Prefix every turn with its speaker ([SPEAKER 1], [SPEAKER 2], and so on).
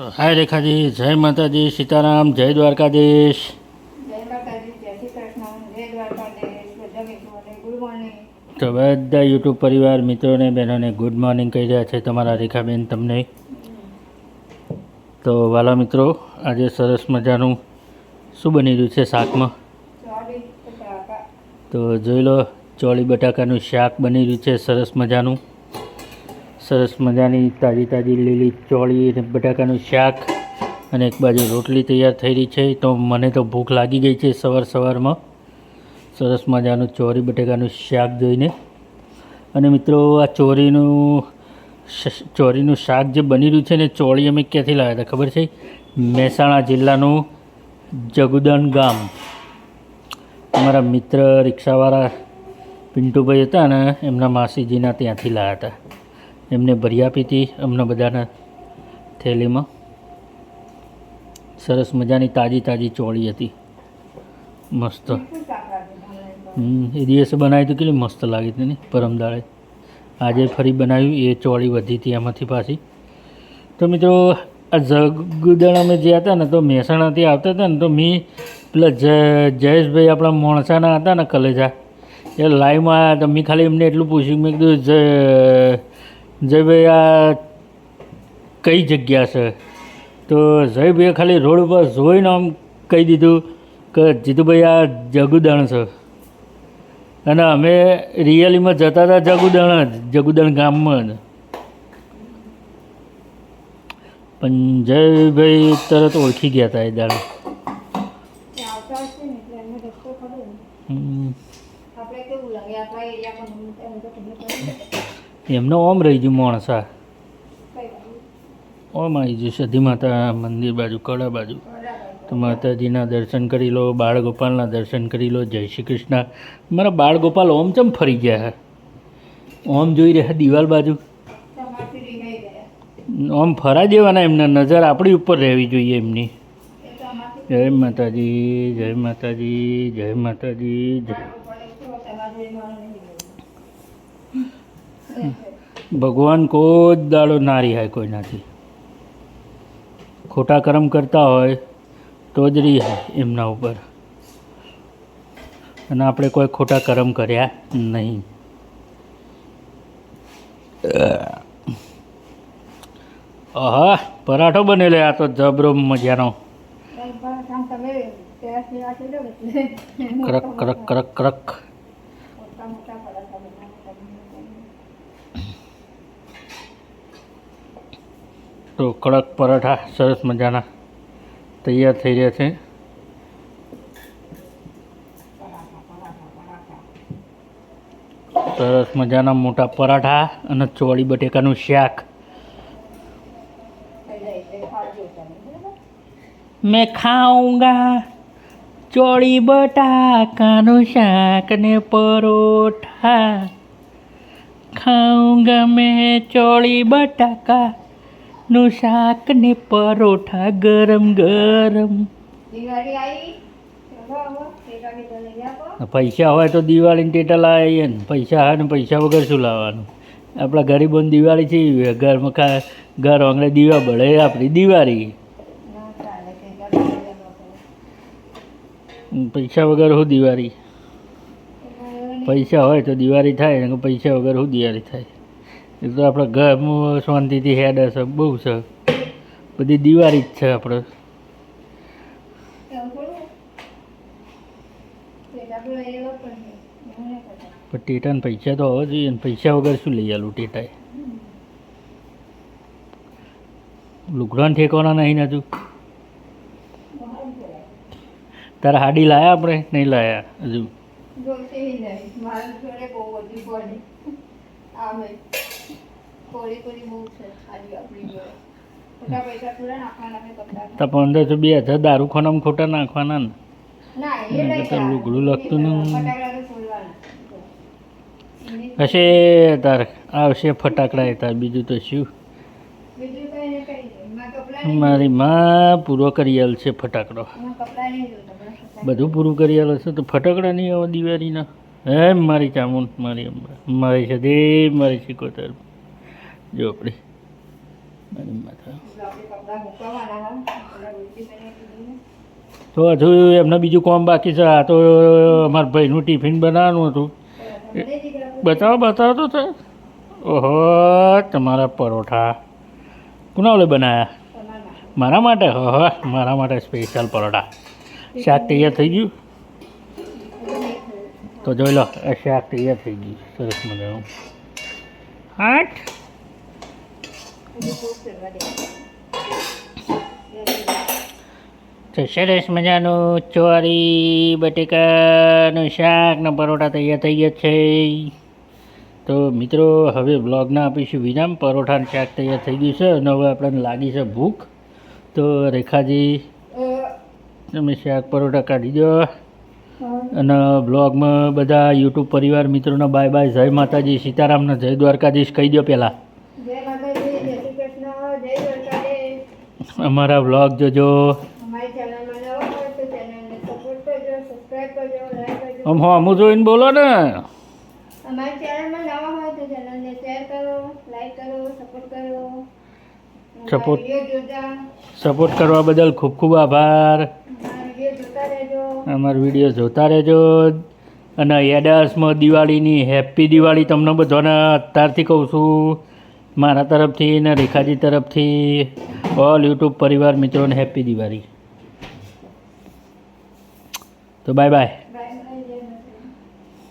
[SPEAKER 1] હાય રેખાજી જય માતાજી સીતારામ જય દ્વારકાધીશ. તો બધા યુટ્યુબ પરિવાર મિત્રોને બહેનોને ગુડ મોર્નિંગ કહી રહ્યા છે તમારા રેખાબેન તમને. તો વાલા મિત્રો આજે સરસ મજાનું શું બની રહ્યું છે શાકમાં? તો જોઈ લો ચોળી બટાકાનું શાક બની રહ્યું છે સરસ મજાનું. સરસ મજાની તાજી તાજી લીલી ચોળી અને બટાકાનું શાક અને એક બાજુ રોટલી તૈયાર થઈ રહી છે. તો મને તો ભૂખ લાગી ગઈ છે સવાર સવારમાં. સરસ મજાનું ચોરી બટાકાનું શાક જોઈને. અને મિત્રો, આ ચોરીનું ચોરીનું શાક જે બની રહ્યું છે ને, ચોળી અમે ક્યાંથી લાવ્યા હતા ખબર છે? મહેસાણા જિલ્લાનું જગુદન ગામ. અમારા મિત્ર રિક્ષાવાળા પિન્ટુભાઈ હતા ને, એમના માસીજીના ત્યાંથી લાવ્યા હતા. એમને ભરી આપી હતી અમને બધાના થેલીમાં. સરસ મજાની તાજી તાજી ચોળી હતી. મસ્ત. એ દિવસે બનાવી તો કેટલી મસ્ત લાગી હતી ને, પરમદાળે. આજે ફરી બનાવ્યું, એ ચોળી વધી હતી એમાંથી પાછી. તો મિત્રો, આ જગુદણ અમે જે હતા ને, તો મહેસાણાથી આવતા હતા ને, તો મેં પેલા જ, જયેશભાઈ આપણા મોણસાના હતા ને, કલેજા. એ લાઈવમાં આવ્યા તો મેં ખાલી એમને એટલું પૂછ્યું, મેં કીધું જય ભાઈ આ કઈ જગ્યા છે? તો જયભાઈએ ખાલી રોડ ઉપર જોઈને આમ કહી દીધું કે જીતુભાઈ, આ જગુદણ છે. અને અમે રિયલીમાં જતા હતા જગુદણ જ, જગુદણ ગામમાં જ. પણ જયભાઈ તરત ઓળખી ગયા હતા એ દાડે.
[SPEAKER 2] આપણે કેવું લાગે? આપણા એરિયામાં
[SPEAKER 1] એમનો ઓમ રહી ગયું મોણસા ઓમ આવી ગયું, સધી માતા મંદિર બાજુ કડા બાજુ. તો માતાજીના દર્શન કરી લો, બાળગોપાલના દર્શન કરી લો, જય શ્રી કૃષ્ણ. મારા બાળગોપાલ ઓમ ચમ ફરી ગયા ઓમ જોઈ રહ્યા દિવાલ બાજુ. ઓમ ફરા જેવાના એમના નજર આપણી ઉપર રહેવી જોઈએ એમની. જય માતાજી જય માતાજી જય માતાજી, જય
[SPEAKER 2] પડે તો તમારે જોઈને મારે નહીં ગયું.
[SPEAKER 1] ભગવાન કોઈ જ દાડો ના રિહાય કોઈનાથી ખોટા કર્મ કરતા હોય તો જ રિહાય એમના ઉપર. અને આપણે કોઈ ખોટા કર્મ કર્યા નહીં. હા પરાઠો બનેલો આ તો જબરો મજાનો. કરક કરક કરક કરક
[SPEAKER 2] મોટા મોટા પરાઠા બનાવતા બનાવતા.
[SPEAKER 1] તો કડક પરાઠા, સરસ મજાના તૈયાર થઈ રહ્યા છે સરસ મજાના મોટા પરાઠા અને ચોળી બટેકાનું શાક? મેં ખાઉંગા ચોળી બટાકાનું શાક ને પરોઠા ખાઉંગા મેં ચોળી બટાકાનું શાક ને પરોઠા ગરમ ગરમ. પૈસા હોય તો દિવાળીને ટેટા લાવીએ ને. પૈસા હોય ને પૈસા વગર શું લાવવાનું? આપણા ગરીબોની દિવાળી છે ઘરમાં ખા ઘર આંગણે દીવા બળે આપણી દિવાળી.
[SPEAKER 2] ના
[SPEAKER 1] પૈસા વગર શું દિવાળી? પૈસા હોય તો દિવાળી થાય ને પૈસા વગર શું દિવાળી થાય? એ તો આપણે ઘરમાં શાંતિથી હેડ હશે, બહુ છે. બધી દિવાળી જ છે આપણે ટેટા ટેટાને પૈસા તો હોવા જોઈએ ને, પૈસા વગર શું લઈ આલું ટેટાએ? લુગડાને ઠેકવાના નહીં ને હજુ? તારે હાડી લાયા આપણે? નહીં લાયા હજુ?
[SPEAKER 2] નહીં મારી બહુ બધી પડે આવે. છે
[SPEAKER 1] તો બે હજાર દારૂ ખાનામાં ખોટા નાખવાના ને. લુગડું લાગતું હશે તાર આવશે ફટાકડા તાર બીજું તો શું? મારી માં પૂરો કરી છે ફટાકડો. બધું પૂરું કરી હશે છે તો ફટાકડા નહીં આવો દિવાળીના. હે મારી ચામુંડ મારી અંબા મારી સદે મારી શીખોતર
[SPEAKER 2] દીધી
[SPEAKER 1] તો હજુ એમને બીજું કોમ બાકી છે. આ તો અમારા ભાઈનું ટિફિન બનાવવાનું હતું. બતાવો બતાવો તો તે. ઓહો, તમારા પરોઠા. કોના ઓલે બનાવ્યા મારા માટે? હો મારા માટે સ્પેશિયલ પરોઠા. શાક તૈયાર થઈ ગયું? તો જોઈ લો શાક તૈયાર થઈ ગયું. સરસ મજાનું. આઠ. તો સરસ મજાનું ચોરી, બટેકાનું શાકના પરોઠા તૈયાર થઈ ગયા છે. તો મિત્રો, હવે બ્લોગના આપીશું વિરામ. પરોઠાનું શાક તૈયાર થઈ ગયું છે અને હવે આપણને લાગી છે ભૂખ. તો રેખાજી, તમે શાક પરોઠા કાઢી દો. અને બ્લોગમાં બધા યુટ્યુબ પરિવાર મિત્રોને બાય બાય જય માતાજી. સીતારામને જય દ્વારકાધીશ કહી દો પહેલાં
[SPEAKER 2] જય માતાજી જય શ્રી કૃષ્ણ જય દ્વારકાધીશ
[SPEAKER 1] અમારા બ્લોગ જોજો
[SPEAKER 2] અમારી ચેનલમાં નવા હોય તો ચેનલને સપોર્ટ કરજો સબસ્ક્રાઇબ કરજો બ્લોગ જોજો
[SPEAKER 1] આમ હા અમું જોઈને બોલો ને.
[SPEAKER 2] અમારી સપોર્ટ
[SPEAKER 1] સપોર્ટ કરવા બદલ ખૂબ ખૂબ આભાર.
[SPEAKER 2] અમારો વીડિયો જોતા રહેજો.
[SPEAKER 1] વીડિયો જોતા રહેજો. અને એડર્સમાં દિવાળીની હેપી દિવાળી તમને બધાને અત્યારથી કહું છું. મારા તરફથી અને રેખાજી તરફથી ઓલ યુટ્યુબ પરિવાર મિત્રોને હેપી દિવાળી તો બાય બાય